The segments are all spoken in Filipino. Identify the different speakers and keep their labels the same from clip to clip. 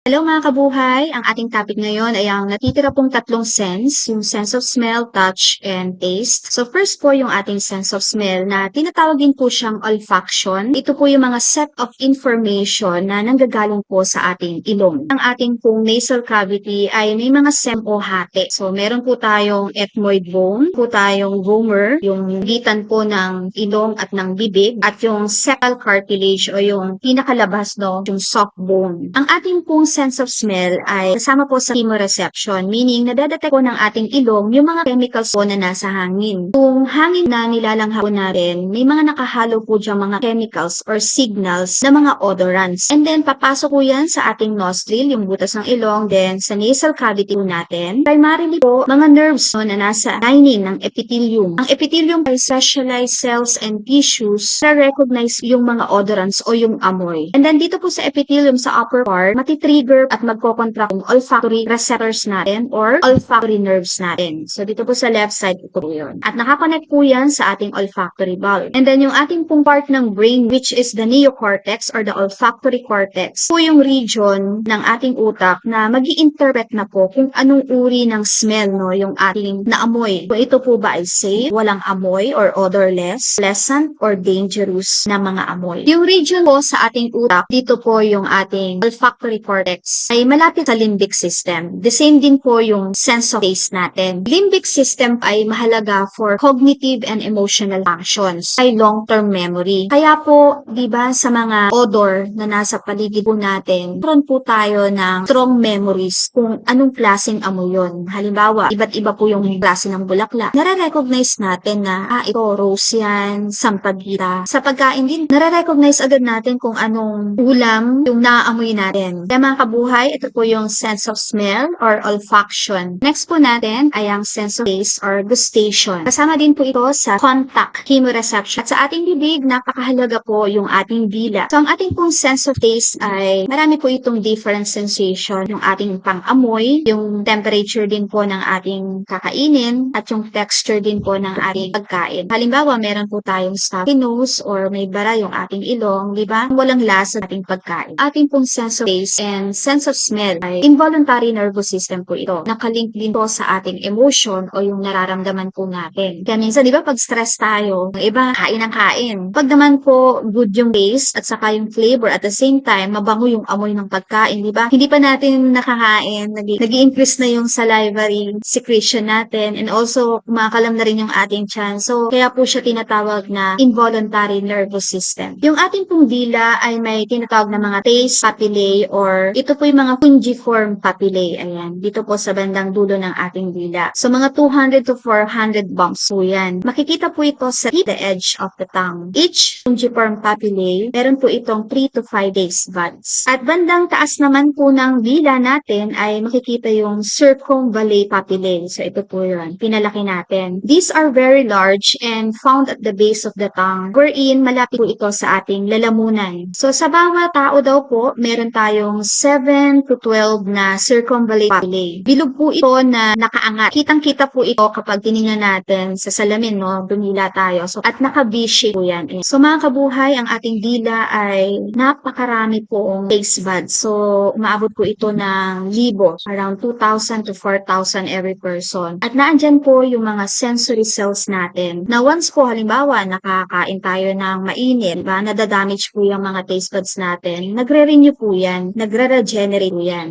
Speaker 1: Hello mga kabuhay! Ang ating topic ngayon ay ang natitira pong tatlong sense, yung sense of smell, touch, and taste. So first po yung ating sense of smell na tinatawag din po siyang olfaction. Ito po yung mga set of information na nanggagaling po sa ating ilong. Ang ating pong nasal cavity ay may mga sem o hati. So meron po tayong ethmoid bone, po tayong vomer, yung gitan po ng ilong at ng bibig, at yung cecal cartilage o yung pinakalabas no, yung soft bone. Ang ating pong sense of smell ay kasama po sa chemoreception, meaning nadadetect po ng ating ilong yung mga chemicals po na nasa hangin. Kung hangin na nilalangha po natin, may mga nakahalo po dyan mga chemicals or signals na mga odorants. And then, papasok po yan sa ating nostril, yung butas ng ilong, then sa nasal cavity po natin. Primarily po, mga nerves no, na nasa lining ng epithelium. Ang epithelium ay specialized cells and tissues na recognize yung mga odorants o yung amoy. And then, dito po sa epithelium sa upper part, matitrigger at magkocontract yung olfactory receptors natin or olfactory nerves natin. So, dito po sa left side ito po yun. At nakakonect po yan sa ating olfactory bulb. And then, yung ating pong part ng brain, which is the neocortex or the olfactory cortex, po yung region ng ating utak na mag interpret na po kung anong uri ng smell, no, yung ating naamoy. Kung ito po ba ay safe, walang amoy or odorless, pleasant, or dangerous na mga amoy. Yung region po sa ating utak, dito po yung ating olfactory cortex ay malapit sa limbic system. The same din po yung sense of taste natin. Limbic system ay mahalaga for cognitive and emotional functions, ay long-term memory. Kaya po, di ba, sa mga odor na nasa paligid po natin, meron po tayo ng strong memories kung anong klaseng amoy yun. Halimbawa, iba't iba po yung klase ng bulaklak. Nare-recognize natin na, ah, ito, rose yan, sampagira. Sa pagkain din, nare-recognize agad natin kung anong ulam yung naaamoy natin. Kaya mga kabuhay, ito po yung sense of smell or olfaction. Next po natin ay ang sense of taste or gustation. Kasama din po ito sa contact chemoreception. At sa ating bibig, napakahalaga po yung ating dila. So, ang ating pong sense of taste ay marami po itong different sensation. Yung ating pang-amoy, yung temperature din po ng ating kakainin, at yung texture din po ng ating pagkain. Halimbawa, meron po tayong stuffy nose or may bara yung ating ilong, di ba? Walang lasa ating pagkain. Ating pong sense of taste and sense of smell ay involuntary nervous system po ito. Nakalink din po sa ating emotion o yung nararamdaman po natin. Kaya minsan, di ba, pag stress tayo, yung iba, kain ng kain. Pag naman po, good yung taste at saka yung flavor at the same time, mabango yung amoy ng pagkain, di ba? Hindi pa natin nakakain, nag increase na yung salivary secretion natin and also kumakalam na rin yung ating tiyan. So, kaya po siya tinatawag na involuntary nervous system. Yung ating pong dila ay may tinatawag na mga taste papillae or ito po yung mga fungiform papillae. Ayan, dito po sa bandang dulo ng ating dila. So, mga 200 to 400 bumps po yan. Makikita po ito sa the edge of the tongue. Each fungiform papillae, meron po itong 3 to 5 taste buds. At bandang taas naman po ng dila natin ay makikita yung circumvallate papillae. So, ito po yun. Pinalaki natin. These are very large and found at the base of the tongue wherein malapit po ito sa ating lalamunan. So, sa bawat tao daw po, meron tayong 7 to 12 na circumvallate. Bilog po ito na nakaangat. Kitang-kita po ito kapag tinignan natin sa salamin, no? Dumila tayo. So, at naka-V-shape po yan. eh. So, mga kabuhay, ang ating dila ay napakarami pong taste buds. So, umaabot po ito ng libo. Around 2,000 to 4,000 every person. At naandyan po yung mga sensory cells natin. Na once po, halimbawa, nakakain tayo ng mainit, diba? nadadamage po yung mga taste buds natin. Nagre-renew po yan. Nagre-regenerate po yan.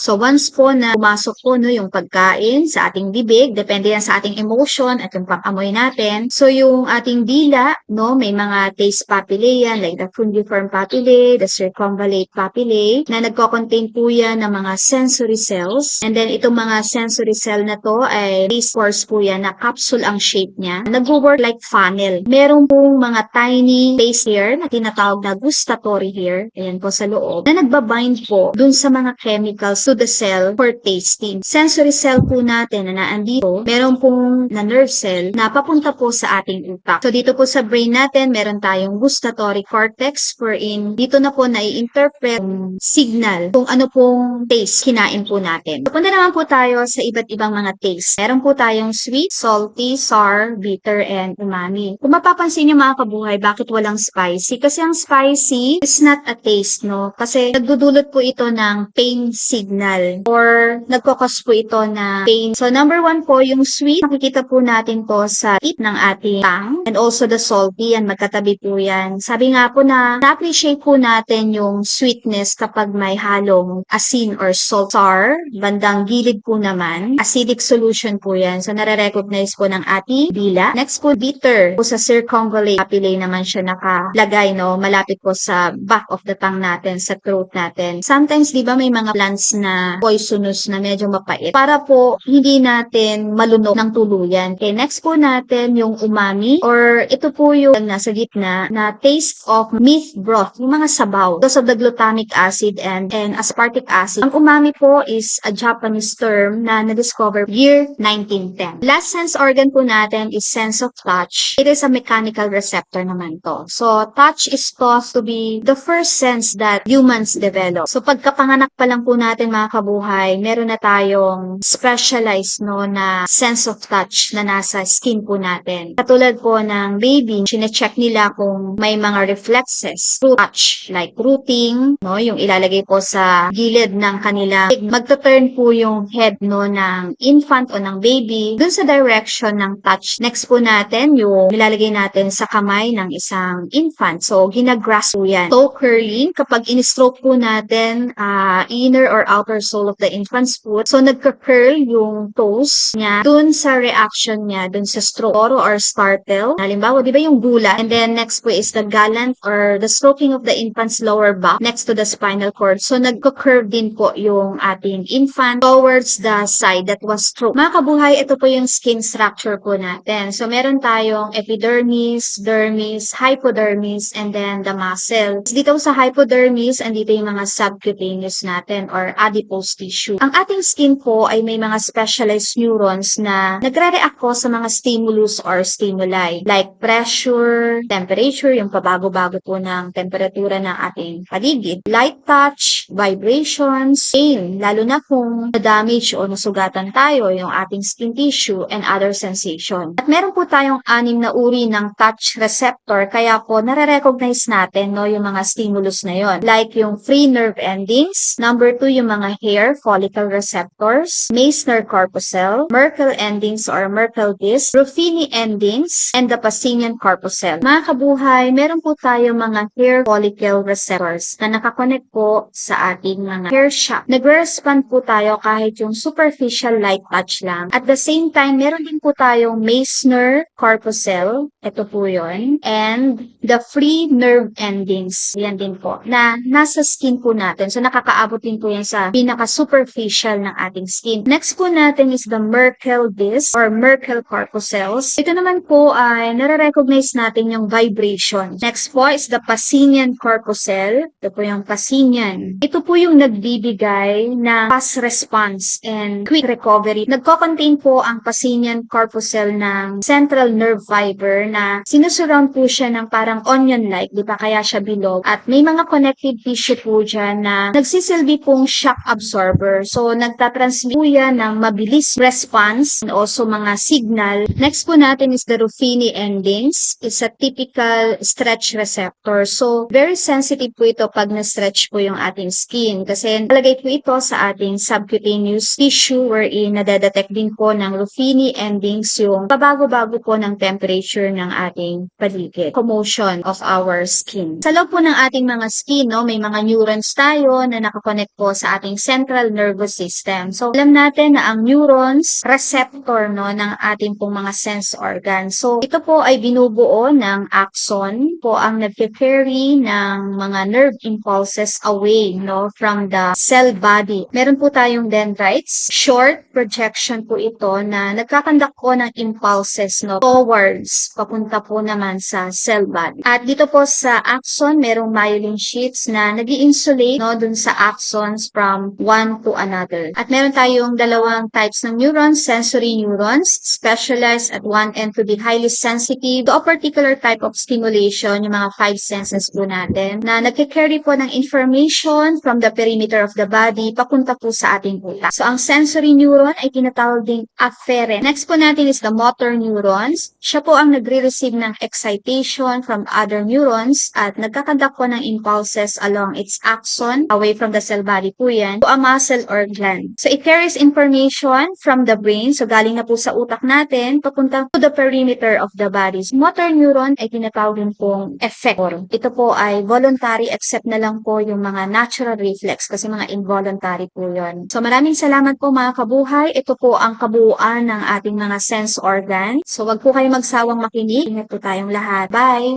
Speaker 1: So, once po na pumasok po no, yung pagkain sa ating bibig, depende yan sa ating emotion at yung pang-amoy natin. So, yung ating dila, no, may mga taste papillae yan, like the fungiform papillae, the circumvallate papillae, na nagko-contain po yan ng mga sensory cells. And then, itong mga sensory cell na to ay taste pores po yan na capsule ang shape niya. Nag-work like funnel. Meron pong mga tiny taste hair na tinatawag na gustatory hair, ayan po sa loob, na nagbabind po dun sa mga chemicals to the cell for tasting. Sensory cell po natin na naandito, meron pong na nerve cell na papunta po sa ating utak. So dito po sa brain natin, meron tayong gustatory cortex wherein dito na po nai-interpret signal kung ano pong taste kinain po natin. So, punta naman po tayo sa iba't ibang mga taste. Meron po tayong sweet, salty, sour, bitter, and umami. Kung mapapansin niyo mga kabuhay, bakit walang spicy? Kasi ang spicy is not a taste, no? Kasi nagdudulot po ito ng pain signal or nagkakos po ito na pain. So number one po, yung sweet, makikita po natin po sa tip ng ating tongue and also the salty, yan magkatabi po yan. Sabi nga po na na-appreciate po natin yung sweetness kapag may halong asin or salt. Sour, bandang gilid po naman, acidic solution po yan. So nare-recognize po ng ating dila. Next po, bitter. Po sa circumvallate papillary naman siya nakalagay, no? Malapit po sa back of the tongue natin, sa throat natin. Sometimes, di ba, may mga plants na poisonous na medyo mapait. Para po, hindi natin malunok ng tuluyan. Okay, next po natin yung umami or ito po yung nasa gitna na taste of meat broth, yung mga sabaw. Because of the glutamic acid and, and aspartic acid. Ang umami po is a Japanese term na na-discover year 1910. Last sense organ po natin is sense of touch. It is a mechanical receptor naman to. So, touch is thought to be the first sense that humans develop. So, pagkapanganak pa lang po natin mga kabuhay, meron na tayong specialized no na sense of touch na nasa skin po natin. Katulad po ng baby, chinecheck nila kung may mga reflexes through touch like rooting, no, yung ilalagay po sa gilid ng kanila. Magta-turn po yung head no ng infant o ng baby dun sa direction ng touch. Next po natin yung nilalagay natin sa kamay ng isang infant. So, ginagrasp po yan. Toe curling, kapag in-stroke po natin, ah, inner or outer sole of the infant's foot, so nagka-curl yung toes niya dun sa reaction niya, dun sa stroke or startle. Halimbawa, di ba yung gula? And then next po is the gallant or the stroking of the infant's lower back next to the spinal cord. So, nagka-curve din po yung ating infant towards the side that was stroke. Mga kabuhay, ito po yung skin structure po natin. So, meron tayong epidermis, dermis, hypodermis, and then the muscle. Dito sa hypodermis, andito yung mga subcutaneous natin or adipose tissue. Ang ating skin po ay may mga specialized neurons na nagre-react po sa mga stimulus or stimuli like pressure, temperature, yung pabago-bago po ng temperatura ng ating paligid, light touch, vibrations, pain, lalo na kung damage o nasugatan tayo yung ating skin tissue and other sensation. At meron po tayong anim na uri ng touch receptor kaya po nare-recognize natin no yung mga stimulus na yon. Like yung free nerve endings, number two yung mga hair follicle receptors, Meissner corpuscle, Merkel endings or Merkel disc, Ruffini endings, and the Pacinian corpuscle. Mga kabuhay, meron po tayo mga hair follicle receptors na nakakonect po sa ating mga hair shaft. Nagre-respond po tayo kahit yung superficial light touch lang. At the same time, meron din po tayong Meissner corpuscle. Ito po yon And the free nerve endings. Yan din po. Na nasa skin po natin. So, nakakaabot din po yan sa pinaka-superficial ng ating skin. Next po natin is the Merkel disc or Merkel corpuscles. Ito naman po ay nare-recognize natin yung vibration. Next po is the Pacinian corpuscle. Ito po yung Pacinian. Ito po yung nagbibigay na fast response and quick recovery. Nagko-contain po ang Pacinian corpuscle ng central nerve fiber na sinusurround po siya ng parang onion-like, di ba? Kaya siya bilog. At may mga connective tissue po dyan na nagsisilbi pong shock absorber. So, nagtatransmit po yan ng mabilis response and also mga signal. Next po natin is the Ruffini endings. It's a typical stretch receptor. So, very sensitive po ito pag na-stretch po yung ating skin. Kasi nalagay po ito sa ating subcutaneous tissue wherein nadedetect din po ng Ruffini endings yung pabago-bago po ng temperature ng ating paligid. Commotion of our skin. Sa loob po ng ating mga skin, no, may mga neurons tayo na nakakonect po sa ating central nervous system. So, alam natin na ang neurons, receptor no, ng ating pong mga sense organs. So, ito po ay binubuo ng axon po ang nagpe-carry ng mga nerve impulses away no, from the cell body. Meron po tayong dendrites, short projection po ito na nagkakandak po ng impulses no, towards, papunta po naman sa cell body. At dito po sa axon, merong myelin sheets na nag insulate no, dun sa axons from one to another. At meron tayong dalawang types ng neurons, sensory neurons, specialized at one end to be highly sensitive to a particular type of stimulation, yung mga five senses po natin, na nagkikarry po ng information from the perimeter of the body papunta po sa ating utak. So, ang sensory neuron ay tinatawag ding afferent. Next po natin is the motor neurons. Siya po ang nagre-receive ng excitation from other neurons at nagkakandak po ng impulses along its axon neuron, away from the cell body po yan, to a muscle or gland. So, it carries information from the brain, so galing na po sa utak natin, papunta to the perimeter of the body. Motor neuron ay tinatawag din pong effector. Ito po ay voluntary except na lang po yung mga natural reflex kasi mga involuntary po yun. So, maraming salamat po mga kabuhay. Ito po ang kabuuan ng ating mga sense organ. So, wag po kayo magsawang makinig. Ingat po tayong lahat. Bye!